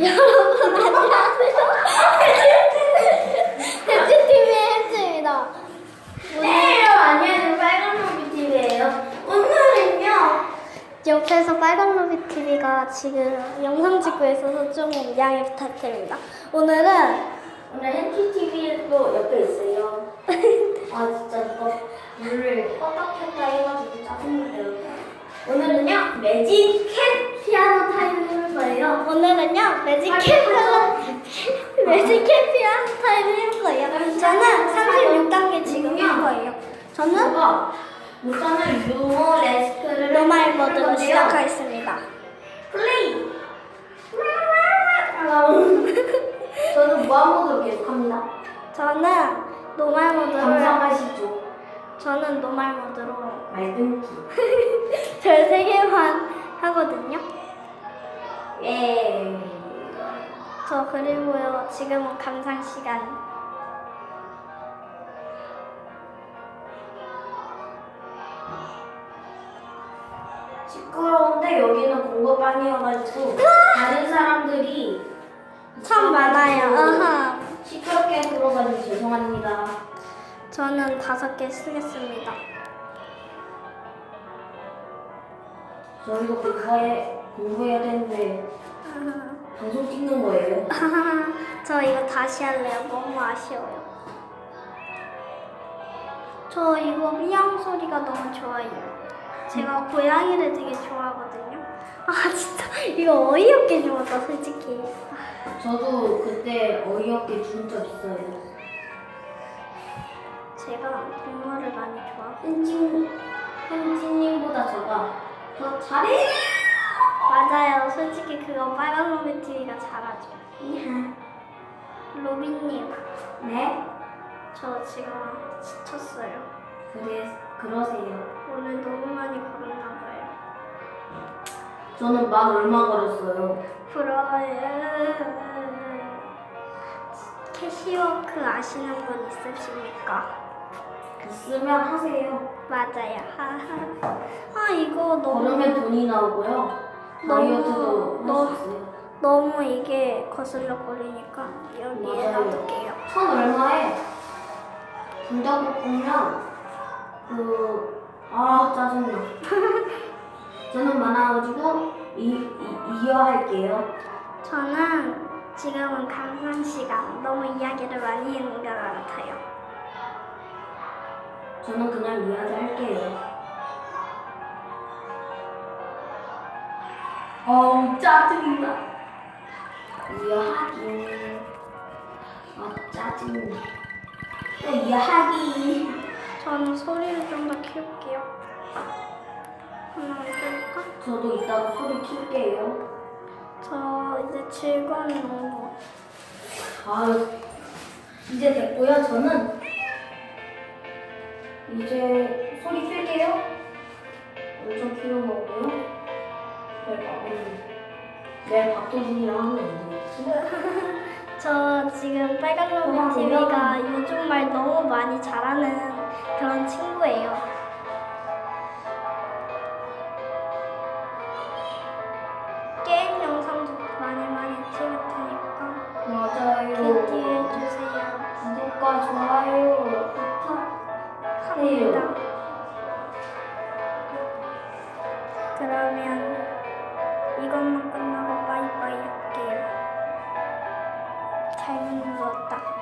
여러분 안녕하세요. 대치TV의 햄즈입니다. 네, 안녕하세요. 빨간 로비 TV예요. 오늘은요. 옆에서 빨간 로비 TV가 지금 영상 찍고 있어서 좀 양해 부탁드립니다. 오늘은 오늘 헨티 TV도 옆에 있어요. 아 진짜 이거 물을 껐다 켰다 해가지고 짜증나요. 오늘은요 매직 캣 오늘은요 매직캡 매직캡 피아노 타임 해볼 거예요. 저는 36단계 지금 할 거예요. 저는 우선은 유머 레스크를 노말 모드로. 시작하겠습니다. 플레이. 저는 무한 모드로 계속합니다. 저는 노말 모드를 감상하시죠. 저는 노말 모드로 말끊기. 별 3개만 하거든요. 예. 저 그리고요 지금은 감상 시간. 시끄러운데 여기는 공부방이어가지고 다른 사람들이 참 많아요. 아하. 시끄럽게 들어가지고 죄송합니다. 저는 다섯 개 쓰겠습니다. 저희도 공부해 공부해야 되는데. 방송 찍는 거예요. 저 이거 다시 할래요. 너무 아쉬워요. 저 이거 미양 소리가 너무 좋아요. 제가 고양이를 되게 좋아하거든요. 아 진짜 이거 어이없게 좋았다 솔직히. 저도 그때 어이없게 죽은 적 있어요. 제가 동물을 많이 좋아하고 현진 현진님보다 제가 더. 맞아요. 솔직히 그거 빨간 로비 TV가 잘하죠. 로비님, 네. 저 지금 지쳤어요. 그래 그러세요. 오늘 너무 많이 걸었나 봐요. 저는 만 얼마 걸었어요. 부러워요. 캐시워크 아시는 분 있으십니까? 쓰면 하세요. 맞아요. 하하. 아 이거 너무 걸으면 돈이 나오고요. 너무- 다이어트도 할 너무- 수 있어요. 너무 이게 거슬러 버리니까 여기에 맞아요. 놔둘게요. 천 얼마에 불닭볶음면 그아 짜증나. 저는 많아가지고 이, 이 이어 할게요. 저는 지금은 감상 시간 너무 이야기를 많이 했는 것 같아요. 저는 그냥 이야기 할게요. 어우 짜증나. 이어하기. 아 짜증나. 또 이어하기. 저는 소리를 좀 더 키울게요. 하나 해볼까? 저도 이따가 소리 킬게요. 저 이제 즐거운 농구. 아 이제 됐고요. 저는 이제 소리 킬게요. 엄청 키는 거고요. 내일 밥도둑이랑 하면 안 돼요. 저 지금 빨간 로비 TV가 요즘 말 너무 많이 잘하는 그런 친구예요. 게임 영상도 많이 많이 찍을 테니까 맞아요. 기대해 주세요. 구독과 좋아요 부탁해요. 합니다. 그러면 이것만 끝나고 빠이빠이 할게요. 잘못 눌렀다.